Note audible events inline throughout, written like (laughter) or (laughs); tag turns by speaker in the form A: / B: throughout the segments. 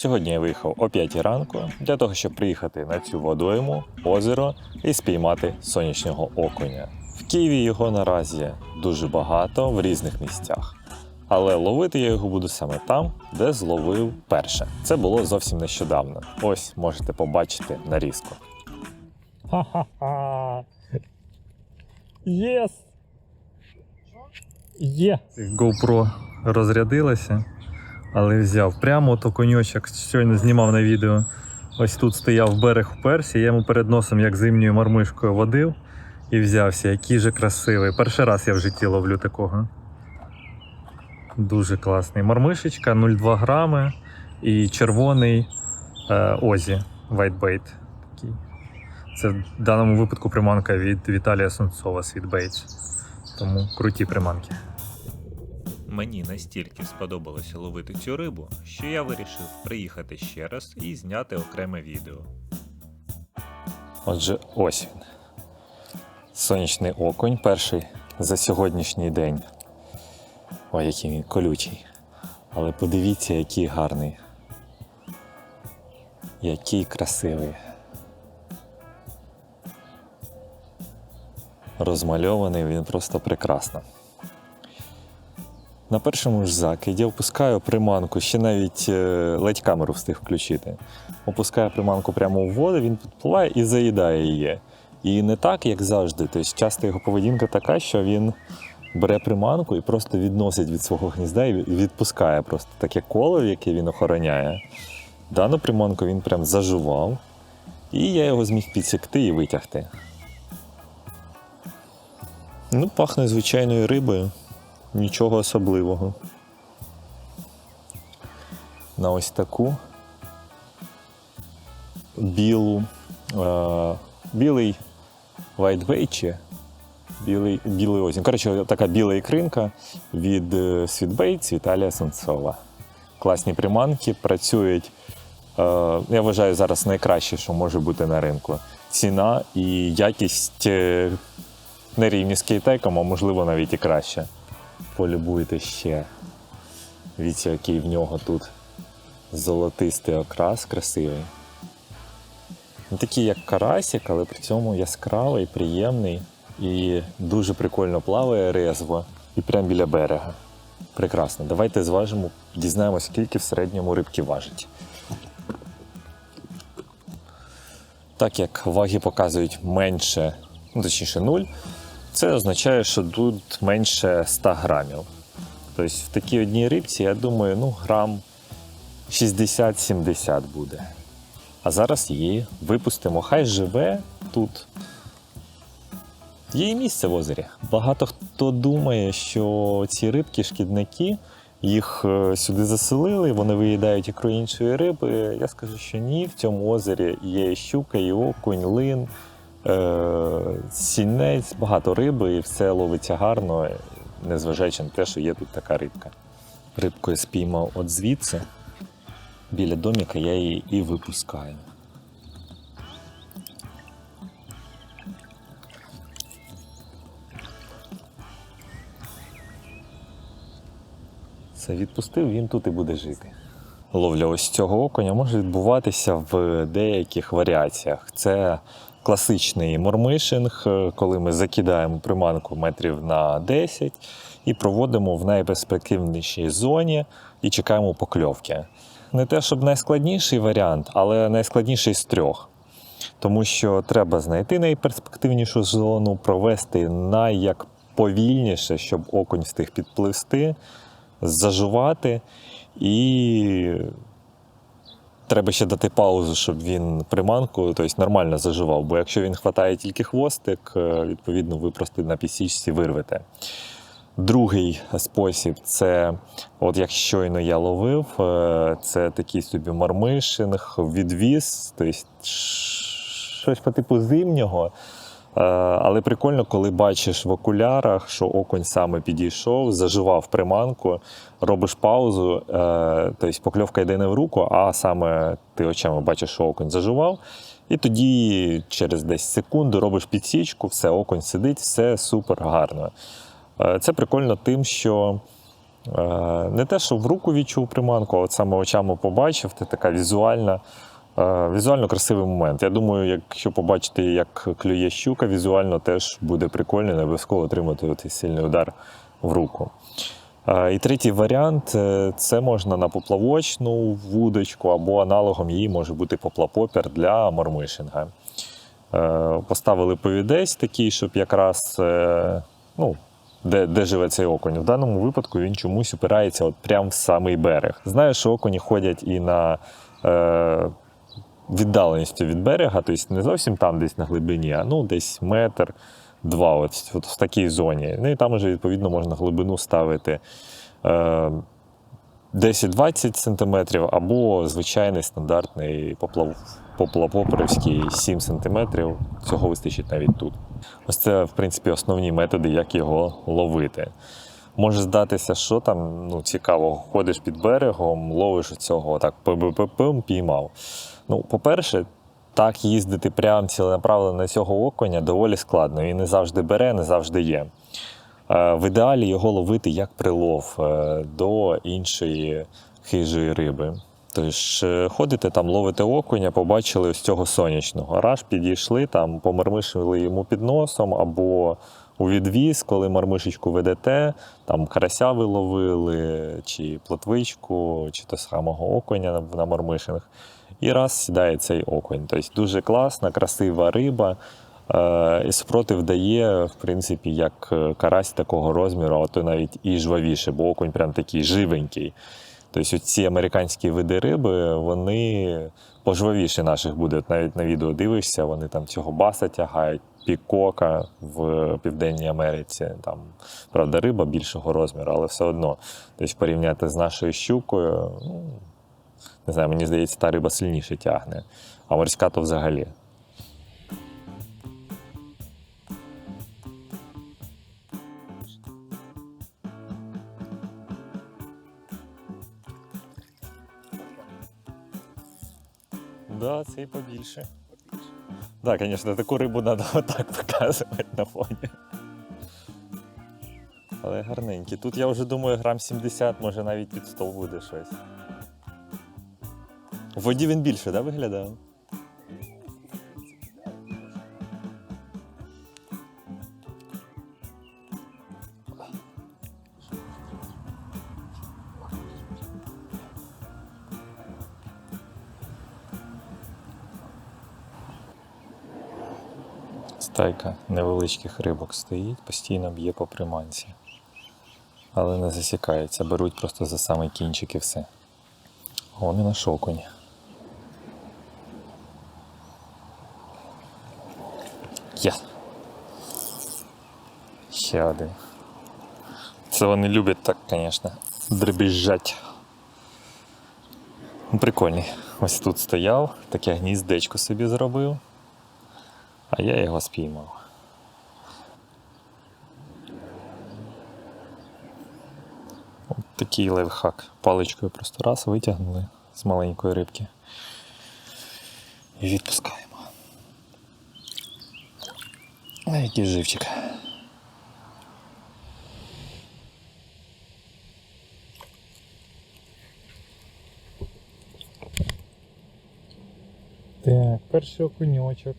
A: Сьогодні я виїхав о 5 ранку для того, щоб приїхати на цю водойму, озеро і спіймати сонячного окуня. В Києві його наразі дуже багато в різних місцях. Але ловити я його буду саме там, де зловив перше. Це було зовсім нещодавно. Ось можете побачити нарізку.
B: Ха-ха-ха. Єс! Є!
C: GoPro розрядилася, але взяв прямо то коньочок, щойно знімав на відео. Ось тут стояв берег вперся, я йому перед носом як зимньою мармишкою водив і взявся. Який же красивий. Перший раз я в житті ловлю такого. Дуже класний. Мармишечка 0,2 грами і червоний е, Озі Whitebait. Це в даному випадку приманка від Віталія Сунцова Sweetbaits. Тому круті приманки.
A: Мені настільки сподобалося ловити цю рибу, що я вирішив приїхати ще раз і зняти окреме відео. Отже, ось він. Сонячний окунь, перший за сьогоднішній день. Ой, який він колючий. Але подивіться, який гарний. Який красивий. Розмальований він просто прекрасно. На першому ж закиді опускаю приманку, ще навіть е, ледь камеру встиг включити. Опускаю приманку прямо в воду, він підпливає і заїдає її. І не так, як завжди. Тобто часто його поведінка така, що він бере приманку і просто відносить від свого гнізда і відпускає просто таке коло, яке він охороняє. Дану приманку він прям зажував, і я його зміг підсікти і витягти. Ну, пахне звичайною рибою. Нічого особливого. На ось таку білу, е, білий чи білий, білий озін. Коротше, така біла ікринка від Sweetbaits Віталія Сенцова. Класні приманки, працюють. Е, я вважаю зараз найкраще, що може бути на ринку. Ціна і якість е, на рівні з кейтеком, а можливо навіть і краще полюбуйте ще. Дивіться, який в нього тут золотистий окрас красивий. Не такий, як карасик, але при цьому яскравий, приємний і дуже прикольно плаває резво і прямо біля берега. Прекрасно. Давайте зважимо, дізнаємося, скільки в середньому рибки важить. Так як ваги показують менше, ну точніше 0, це означає, що тут менше 100 грамів. Тобто в такій одній рибці, я думаю, ну, грам 60-70 буде. А зараз її випустимо. Хай живе тут. Є і місце в озері. Багато хто думає, що ці рибки, шкідники, їх е, сюди заселили, вони виїдають ікру іншої риби. Я скажу, що ні, в цьому озері є щука, і окунь, лин, сінець, багато риби, і все ловиться гарно, незважаючи на те, що є тут така рибка. Рибку я спіймав от звідси. Біля доміка я її і випускаю. Все, відпустив, він тут і буде жити. Ловля ось цього окуня може відбуватися в деяких варіаціях. Це класичний мормишинг, е, коли ми закидаємо приманку метрів на 10 і проводимо в найперспективнішій зоні і чекаємо покльовки. Не те, щоб найскладніший варіант, але найскладніший з трьох. Тому що треба знайти найперспективнішу зону, провести найяк повільніше, щоб окунь встиг підпливсти, зажувати, і треба ще дати паузу, щоб він приманку тобто, нормально заживав. Бо якщо він хватає тільки хвостик, е, відповідно, ви просто на пісічці вирвете. Другий спосіб це, от як щойно я ловив, е, це такий собі мармишинг, відвіз, тобто щось по типу зимнього. Е, Але прикольно, коли бачиш в окулярах, що окунь саме підійшов, заживав приманку, робиш паузу, е, тобто покльовка йде не в руку, а саме ти очами бачиш, що окунь заживав. І тоді через десь секунду робиш підсічку, все, окунь сидить, все супер гарно. Е, Це прикольно тим, що Не те, що в руку відчув приманку, а от саме очами побачив, це така візуальна, візуально красивий момент. Я думаю, якщо побачити, як клює щука, візуально теж буде прикольно, не обов'язково отримати сильний удар в руку. Е, І третій варіант е, це можна на поплавочну вудочку або аналогом її може бути поплапопер для мормишинга. Е, Поставили повідець такий, щоб якраз е, ну, де, де живе цей окунь. В даному випадку він чомусь опирається от прямо в самий берег. Знаю, що окуні ходять і на е, віддаленістю від берега, тобто не зовсім там десь на глибині, а ну десь метр. Два, от, от в такій зоні. Ну і там вже відповідно можна глибину ставити е, 10-20 см або звичайний стандартний поплав, поплавопоперівський 7 см. Цього вистачить навіть тут. Ось це, в принципі, основні методи, як його ловити. Може здатися, що там ну, цікаво, ходиш під берегом, ловиш цього так пим піймав. Ну, по-перше, так їздити прямо ціленаправленно на цього окуня доволі складно. Він не завжди бере, не завжди є. Е, В ідеалі його ловити як прилов е, до іншої хижої риби. Тож е, ходите там, ловите окуня, побачили ось цього сонячного. Раш підійшли, там помармишили йому під носом або у відвіз, коли мармишечку ведете, там карася ви ловили, чи плотвичку, чи то самого окуня на- на мармишинг. І раз сідає цей окунь. Тобто дуже класна, красива риба. Е, І супротив дає, в принципі, як е, карась такого розміру, а то навіть і жвавіше, бо окунь прям такий живенький. Тобто ці американські види риби, вони пожвавіші наших будуть. Навіть на відео дивишся, вони там цього баса тягають, пікока в Південній Америці. Там, правда, риба більшого розміру, але все одно. Тобто порівняти з нашою щукою, ну, не знаю, мені здається, та риба сильніше тягне, а морська то взагалі. Да, цей побільше. Да, звісно, таку рибу треба (laughs) отак показувати на фоні. Але гарненький. Тут я вже думаю, грам 70, може навіть під 100 буде щось. В воді він більше, да, виглядає? Стайка невеличких рибок стоїть, постійно б'є по приманці. Але не засікається, беруть просто за самий кінчик і все. Вони на шокуні. Є. Ще один. Це вони люблять так, звісно, дребіжать. Ну, Прикольний. Ось тут стояв, таке гніздечко собі зробив, а я його спіймав. От такий лайфхак. Паличкою просто раз витягнули з маленької рибки. І відпускаємо. А який живчик. Так, перший окуньочок.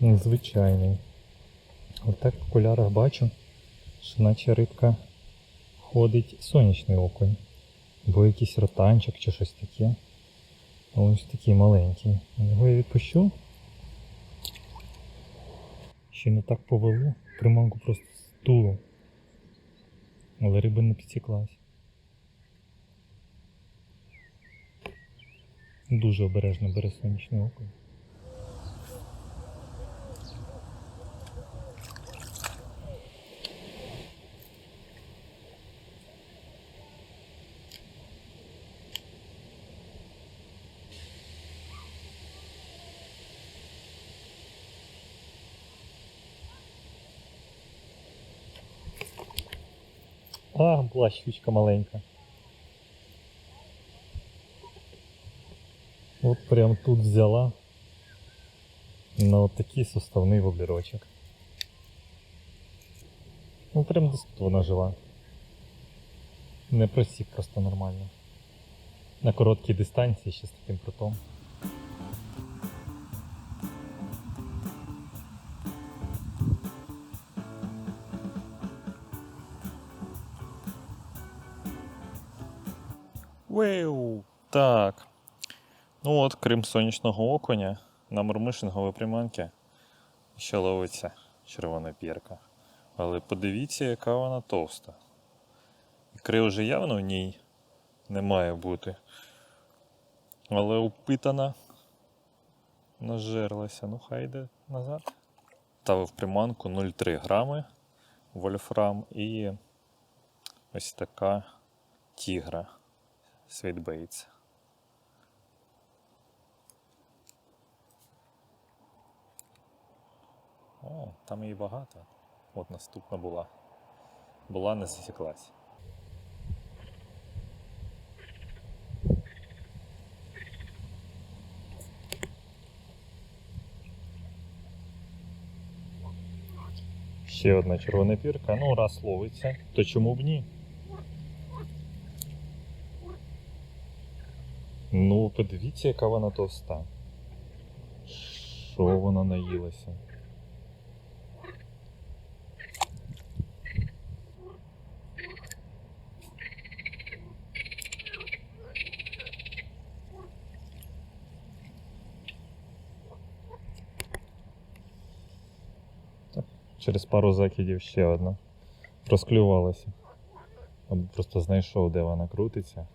A: Звичайний. Отак в окулярах бачу, що наче рибка ходить сонячний окунь. Або якийсь ротанчик чи щось таке. Ось такий маленький. Його я відпущу. Ще не так повело. Приманку просто стуло. Але риба не підсіклась. Дуже обережно бере сонячний окунь. А, була щучка маленька. От прям тут взяла на от такий суставний воблерочок. Ну прям десь тут вона жила.
C: Не просік просто нормально. На короткій дистанції ще з таким прутом.
A: Так. Ну от, крім сонячного окуня, на мормишинговій приманки ще ловиться червона пірка. Але подивіться, яка вона товста. Ікри вже явно в ній не має бути. Але упитана нажерлася. Ну, хай йде назад. Ставив приманку 0,3 грами вольфрам і ось така тігра. Світбейтс. О, там її багато. От наступна була. Була, не засіклась.
C: Ще одна червона пірка. Ну, раз ловиться, то чому б ні? Ну, подивіться, яка вона товста. Що вона наїлася? Так, Через пару закидів ще одна. Розклювалася. Просто знайшов, де вона крутиться.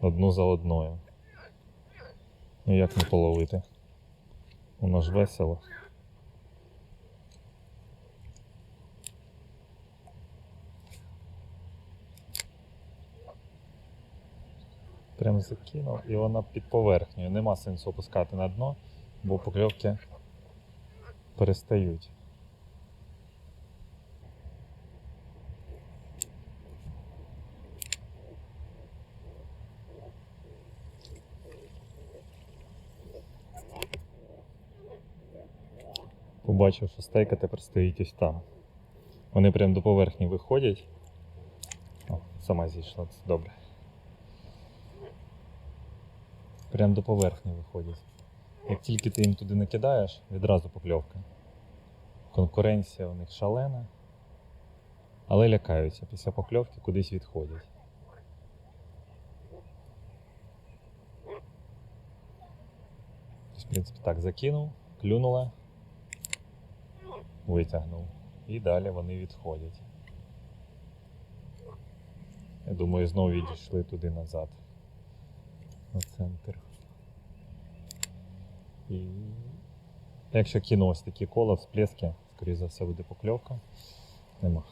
C: Одну за одною. Ну як не половити? Воно ж весело. Прям закинув і вона під поверхнею. Нема сенсу опускати на дно, бо покльовки перестають. Побачив, що стейка тепер стоїть ось там. Вони прям до поверхні виходять. О, сама зійшла, це добре. Прям до поверхні виходять. Як тільки ти їм туди накидаєш, відразу покльовка. Конкуренція у них шалена. Але лякаються після покльовки кудись відходять. В принципі, так, закинув, клюнула, витягнув. І далі вони відходять. Я думаю, знову відійшли туди назад. На центр. І якщо кину ось такі кола, всплески, скоріше за все буде покльовка. Нема.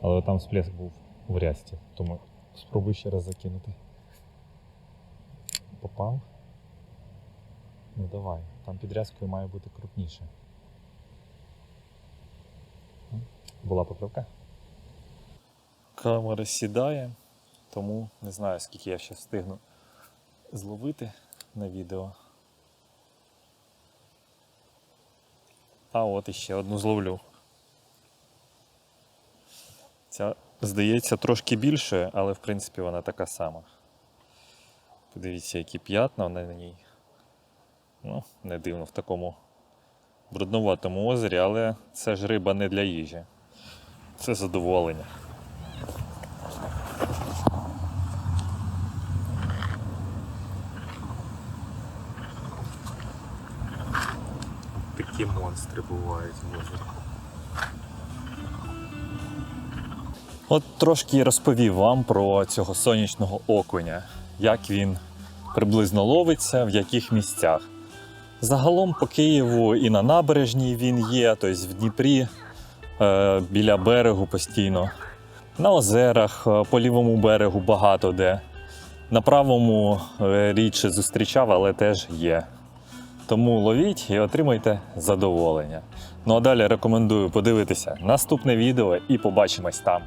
C: Але там всплеск був в рясті, тому спробую ще раз закинути. Попав. Ну давай, там під рязкою має бути крупніше. Була покльовка?
A: Камера сідає, тому не знаю, скільки я ще встигну зловити на відео. А от іще одну зловлю. Ця, здається, трошки більшою, але в принципі вона така сама. Подивіться, які п'ятна на ній. Ну, не дивно в такому брудноватому озері, але це ж риба не для їжі. Це задоволення. Такі монстри бувають в озері. От трошки розповів вам про цього сонячного окуня, як він приблизно ловиться, в яких місцях. Загалом по Києву і на набережній він є, тобто в Дніпрі, е, біля берегу постійно. На озерах, е, по лівому берегу багато де. На правому е, рідше зустрічав, але теж є. Тому ловіть і отримайте задоволення. Ну а далі рекомендую подивитися наступне відео і побачимось там.